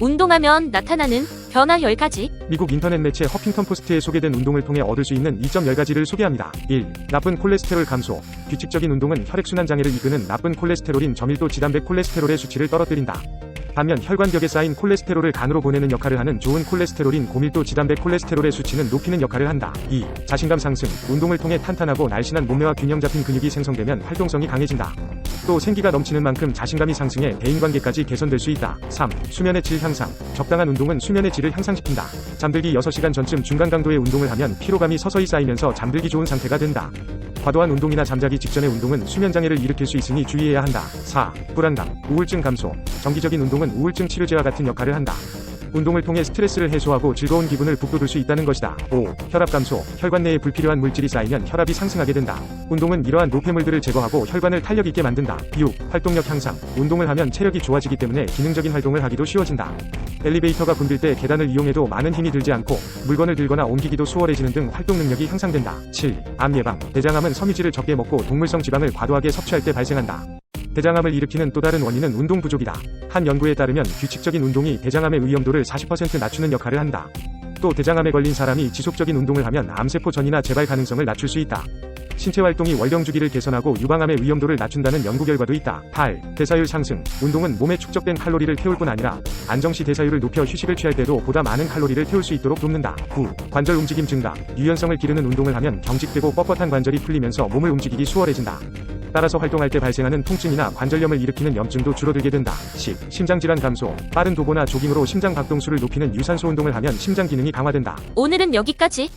운동하면 나타나는 변화 10가지. 미국 인터넷 매체 허핑턴 포스트에 소개된 운동을 통해 얻을 수 있는 이점 10가지를 소개합니다. 1. 나쁜 콜레스테롤 감소. 규칙적인 운동은 혈액순환 장애를 이끄는 나쁜 콜레스테롤인 저밀도 지단백 콜레스테롤의 수치를 떨어뜨린다. 반면 혈관벽에 쌓인 콜레스테롤을 간으로 보내는 역할을 하는 좋은 콜레스테롤인 고밀도 지단백 콜레스테롤의 수치는 높이는 역할을 한다. 2. 자신감 상승. 운동을 통해 탄탄하고 날씬한 몸매와 균형 잡힌 근육이 생성되면 활동성이 강해진다. 또 생기가 넘치는 만큼 자신감이 상승해 대인관계까지 개선될 수 있다. 3. 수면의 질 향상. 적당한 운동은 수면의 질을 향상시킨다. 잠들기 6시간 전쯤 중간 강도의 운동을 하면 피로감이 서서히 쌓이면서 잠들기 좋은 상태가 된다. 과도한 운동이나 잠자기 직전의 운동은 수면장애를 일으킬 수 있으니 주의해야 한다. 4. 불안감, 우울증 감소. 정기적인 운동은 우울증 치료제와 같은 역할을 한다. 운동을 통해 스트레스를 해소하고 즐거운 기분을 북돋을 수 있다는 것이다. 5. 혈압 감소. 혈관 내에 불필요한 물질이 쌓이면 혈압이 상승하게 된다. 운동은 이러한 노폐물들을 제거하고 혈관을 탄력 있게 만든다. 6. 활동력 향상. 운동을 하면 체력이 좋아지기 때문에 기능적인 활동을 하기도 쉬워진다. 엘리베이터가 붐빌 때 계단을 이용해도 많은 힘이 들지 않고 물건을 들거나 옮기기도 수월해지는 등 활동 능력이 향상된다. 7. 암 예방. 대장암은 섬유질을 적게 먹고 동물성 지방을 과도하게 섭취할 때 발생한다. 대장암을 일으키는 또 다른 원인은 운동 부족이다. 한 연구에 따르면 규칙적인 운동이 대장암의 위험도를 40% 낮추는 역할을 한다. 또 대장암에 걸린 사람이 지속적인 운동을 하면 암세포 전이나 재발 가능성을 낮출 수 있다. 신체 활동이 월경 주기를 개선하고 유방암의 위험도를 낮춘다는 연구 결과도 있다. 8. 대사율 상승. 운동은 몸에 축적된 칼로리를 태울 뿐 아니라 안정시 대사율을 높여 휴식을 취할 때도 보다 많은 칼로리를 태울 수 있도록 돕는다. 9. 관절 움직임 증가. 유연성을 기르는 운동을 하면 경직되고 뻣뻣한 관절이 풀리면서 몸을 움직이기 수월해진다. 따라서 활동할 때 발생하는 통증이나 관절염을 일으키는 염증도 줄어들게 된다. 10. 심장질환 감소. 빠른 도보나 조깅으로 심장 박동수를 높이는 유산소 운동을 하면 심장 기능이 강화된다. 오늘은 여기까지.